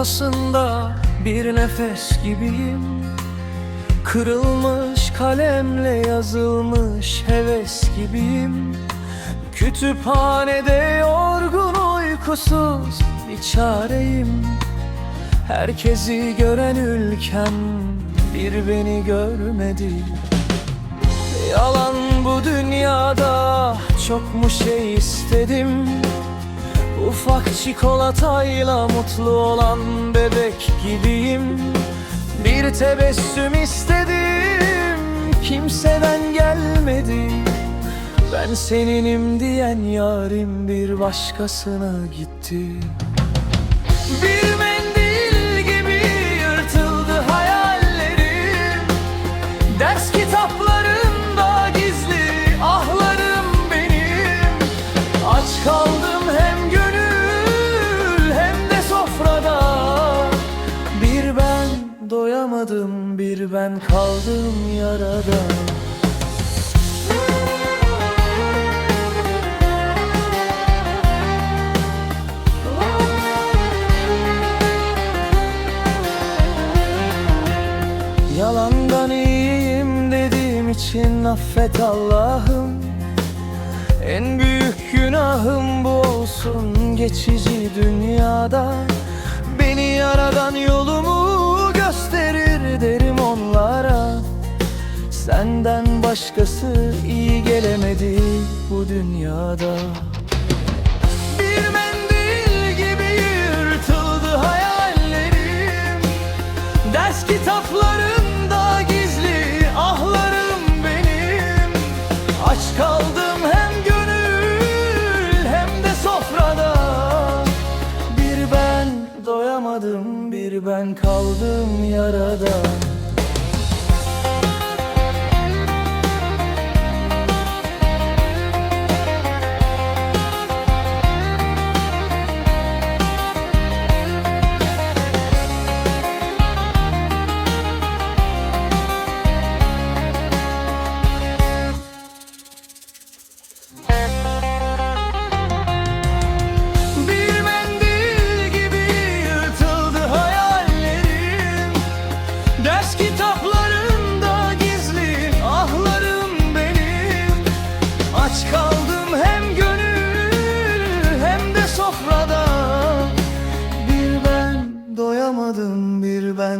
ortasında bir nefes gibiyim. Kırılmış kalemle yazılmış heves gibiyim. Kütüphanede yorgun uykusuz bir çareyim. Herkesi gören ülkem bir beni görmedi. Yalan bu dünyada çok mu şey istedim Ufak çikolatayla mutlu olan bebek gibiyim. Bir tebessüm istedim kimseden gelmedi Ben seninim diyen yarim bir başkasına gitti. Bir mendil gibi yırtıldı hayallerim. Ders kitaplarında gizli ahlarım benim. Aç kaldım doyamadım bir ben kaldım yarada. Yalandan iyiyim dediğim için affet Allah'ım. En büyük günahım bu olsun geçici dünyada. Beni yaradan yolumu Senden başkası iyi gelemedi bu dünyada. Bir mendil gibi yırtıldı hayallerim. Ders kitaplarında gizli ahlarım benim. Aç kaldım hem gönül hem de sofrada. Bir ben doyamadım bir ben kaldım yarada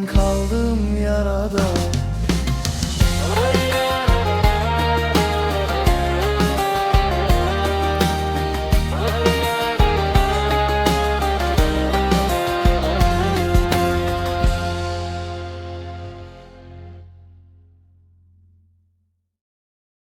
kaldım yarada.